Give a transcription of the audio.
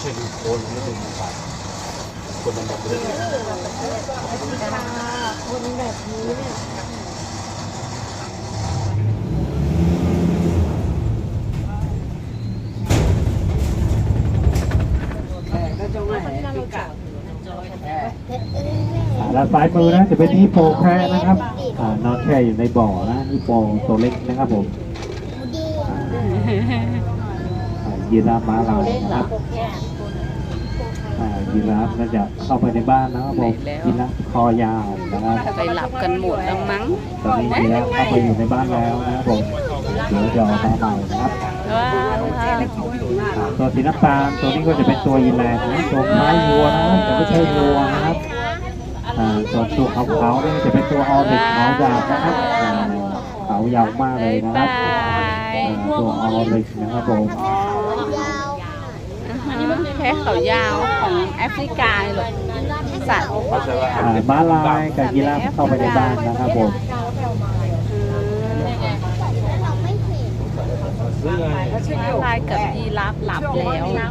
ใช่ดูโคนไม่ใช่ดูปากคนดำๆเลยคนแบบนี้เนี่ยอ่าด้านซ้ายมือนะจะเป็นนี่โปแครนะครับอนอนแช่อยู่ในบ่อนะนี่โปตัวเล็กนะครับผม ยีราฟม้าลายนะครับอ่ายีราฟก็จะเข้าไปในบ้านนะครับผมยีราฟคอยาวนะครับไปหลับกันหมดแล้วมั้งตอนนี้ยีราฟเข้าไปอยู่ในบ้านแล้วนะครับผมเดี๋ยวจะออกมาใหม่นะครับว้าวอ่าตัวสีน้ำตาลตัวนี้ก็จะเป็นตัวยีราฟนะตัวคล้ายวัวนะแต่ไม่ใช่วัวนะครับอ่าส่วนตัวขาวๆนี่จะเป็นตัวออริกขาวดาบนะครับอ่าขาวยาวมากเลยนะคบารับยอ่าตัวออริกนะครับผมแค่เขายาวของแอฟริกาหรอกสัตว์อ่าม้าลายกับยีราฟเข้าไปในบ้านนะครับผม ซื้อไงลายกับยีราฟหลับแล้ว